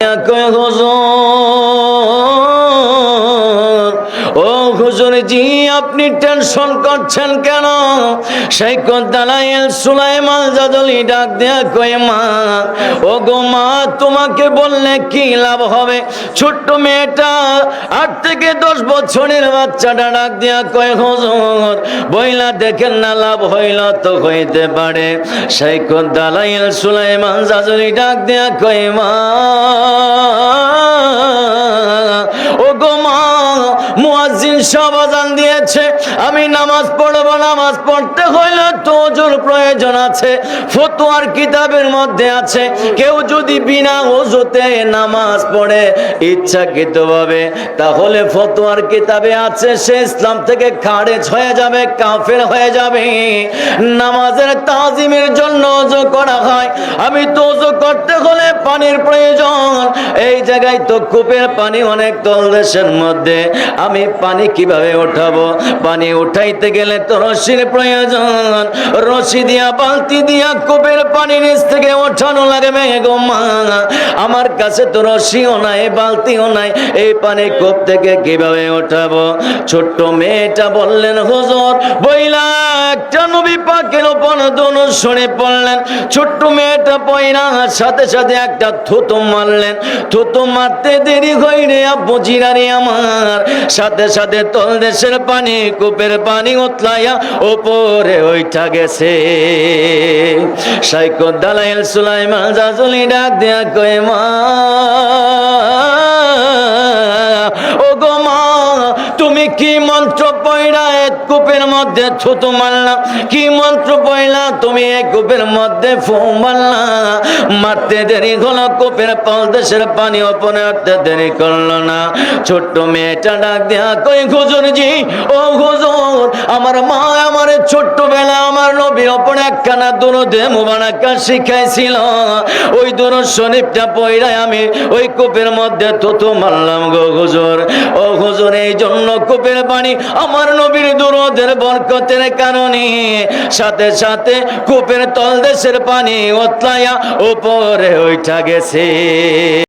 হুজুর আপনি টেনশন করছেন কেন? সেই দালাইল জাদলি ডাক দেয়া কয়, মা ও গো মা, তোমাকে বললে কি লাভ হবে? ছোট্ট মেয়েটা আট থেকে দশ বছরের বাচ্চাটা ডাক দেয়া কয়, হুজুর, বইলা দেখেন না লাভ হইল তো হইতে পারে? সেই দালাইল সুলাইমান জাদলি ডাক দেয়া কয়, মা আমি নামাজ পড়ব, নামাজ পড়তে হইলে তো ওজুর প্রয়োজন আছে, ফতোয়ার কিতাবের মধ্যে আছে। কেউ যদি বিনা নামাজ পড়ে তাহলে ফতোয়ার কিতাবে আছে, সে ইসলাম থেকে খারেজ হয়ে যাবে, কাফের হয়ে যাবে। নামাজের তাজিমের জন্য ওজু করা হয়। আমি তো করতে হলে পানির প্রয়োজন। এই জায়গায় তো কূপের পানি অনেক তলদেশের মধ্যে আমি পানি কীভাবে উঠাবো পানি উঠাইতে গেলে তো রশির প্রয়োজন। রশি দিয়া, বালতি দিয়া কূপের পানি নিচ থেকে ওঠানো লাগবে গো মা। আমার কাছে তো রশিও নাই, বালতিও নাই। এই পানি কূপ থেকে কীভাবে ওঠাবো? ছোট্ট মেয়েটা বললেন, হুজুর, বইলা একটা নবী পাকের ওপর শুনে পড়লেন। ছোট্ট মেয়েটা পয়না সাথে সাথে একটা থুতু মারলেন। থুতু মারতে দেরি হইরে আব্বু জিরানি আমার সাথে সাথে তল দেশের পানি, কূপের পানি উতলাইয়া ওপরে ওইটা গেছে। সাইকো দালাইল সুলাইমান, জাজুলি ডাক দেয়া কয়, মা মা, তুমি কি মন্ত্র পয়লা এক কূপের মধ্যে থুতু মারলা। কি মন্ত্র পয়লা তুমি এক কূপের মধ্যে ফু মারলা। মারতে দেরি হলো কূপের পাল দেশের পানি ওপরে উঠতে দেরি করল না। ছোট্ট মেয়েটা ডাক দেয়া কই হুজুর জি, ও হুজুর, আমার মা আমার ছোট্টবেলা আমার নবীর ওপরে একখানা দুরুদে মুবারাকা শিখাইছিল। ওই দুরুদ শরীফটা পয়রায় আমি ওই কূপের মধ্যে থুতু মারলাম গো হুজুর। ও হুজুর এই জন্য কূপের পানি আমার নবীর দুরুদের বরকতের কারণে সাথে সাথে কূপের তলদেশের পানি ওতলাইয়া উপরে ওইটা গেছে।